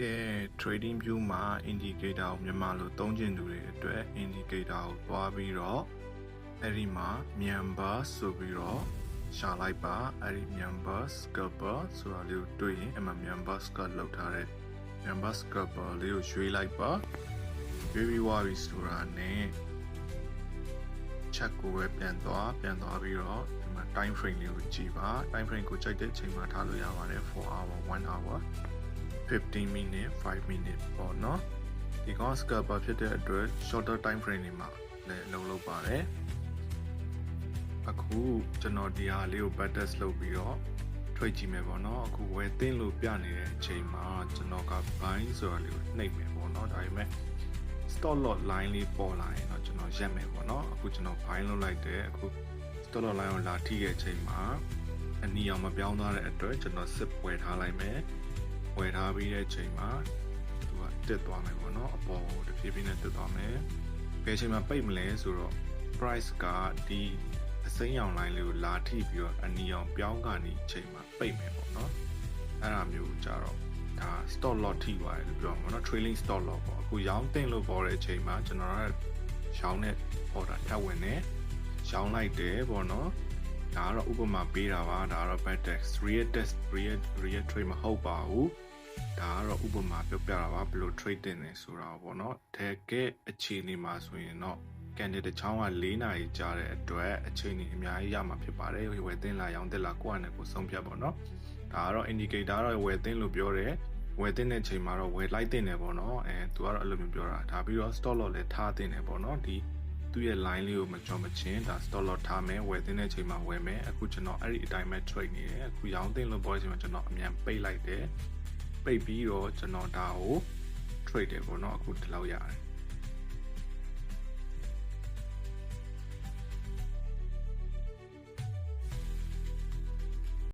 ကဲ trading view မှာ indicator ကိုမြန်မာလိုသုံးကျင်သူတွေအတွက် indicator ကိုသွားပြီးတော့အဲ့ဒီမှာမြန်ဘာဆိုပြီးတော့ရှာလိုက်ပါအဲ့ဒီမြန်ဘာ scalper ဆိုတာလေးကိုတွေ့ရင်အမှမြန်ဘာ scalp လောက်ထားတဲ့မြန်ဘာ scalper လေးကိုရွေးလိုက်ပါရွေးပြီးွားပြီဆိုတာနဲ့ check ကိုပဲပြန်သွားပြန်သွားပြီးတော့ဒီမှာ time frame လေးကိုကြည့်ပါ time frame ကိုကြိုက်တဲ့အချိန်မှာထားလို့ရပါတယ်4 hour 1 hour 15 minute 5 minute ပေါ့နော်ဒီကောင် scalper ဖြစ်တဲ့အတွက် shorter time frame တွေမှာလည်းအလုပ်လုပ်ပါတယ်အခုကျွန်တော်ဒီဟာလေးကို back test လုပ်ပြီးတော့ထွက်ကြည့်မယ်ပေါ့နော်အခုဝယ်သိမ်းလို့ပြနေတဲ့အချိန်မှာကျွန်တော်က buy ဆိုတာလေးကိုနှိပ်မယ်ပေါ့နော်ဒါပေမဲ့ stop lot line လေးပေါ်လာရင်တော့ကျွန်တော်ရက်မယ်ပေါ့နော်အခုကျွန်တော် buy လုပ်လိုက်တယ်အခု stop lot line ကိုလာထိတဲ့အချိန်မှာအနီအောင်မပြောင်းသွားတဲ့အတွက်ကျွန်တော်စစ်ဝယ်ထားလိုက်မယ် ဝယ်ထားပြီးတဲ့အချိန်မှာသူကတက်သွားမယ်ပေါ့နော်အပေါ်ကိုတဖြည်းဖြည်းနဲ့တက်သွားမယ်ဘယ်အချိန်မှာပိတ်မလဲဆိုတော့ price ကဒီအစိမ်းရောင် line လေးကိုလာထိပြီးတော့အနီအောင်ပြောင်းကနေအချိန်မှာပိတ်မယ်ပေါ့နော်အဲ့ဒါမျိုးကြတော့ဒါ stop lot ထိပါတယ်လို့ပြောမှာเนาะ trailing stop lot ပေါ့အခုရောင်းတင်လို့ပေါ်တဲ့အချိန်မှာကျွန်တော်ကရောင်းတဲ့ order ထပ်ဝင်နေရောင်းလိုက်တယ်ပေါ့နော်ဒါကတော့ဥပမာပေးတာပါဒါကတော့ bad text real test real real trade မဟုတ်ပါဘူး ဒါကတော့ဥပမာပြောပြတာပါဘယ်လို trade တင်နေဆိုတာပေါ့နော်တကယ်အခြေအနေမှာဆိုရင်တော့ကန်တဲ့ချောင်းက၄နာရီကြာတဲ့အတွက်အချိန်ကြီးအများကြီးရမှာဖြစ်ပါတယ်ဝယ်သိန်းလာရောင်းတက်လာကိုယ့်အနေကိုဆုံးဖြတ်ပေါ့နော်ဒါကတော့ indicator တော့ဝယ်သိန်းလို့ပြောတယ်ဝယ်တင်တဲ့ချိန်မှာတော့ဝယ်လိုက်တင်တယ်ပေါ့နော်အဲသူကတော့အဲ့လိုမျိုးပြောတာဒါပြီးတော့ stop loss လည်းထားတင်တယ်ပေါ့နော်ဒီသူ့ရဲ့ line လေးကိုမကြောမချင်းဒါ stop loss ထားမယ်ဝယ်တင်တဲ့ချိန်မှာဝယ်မယ်အခုကျွန်တော်အဲ့ဒီအတိုင်းပဲ trade နေတယ်အခုရောင်းတင်လို့ပေါ်ချိန်မှာကျွန်တော်အမြန်ပိတ်လိုက်တယ် ပိတ်ပြီးတော့ကျွန်တော်ဒါကို trade တယ်ပေါ့နော်အခုဒီလောက်ရတယ်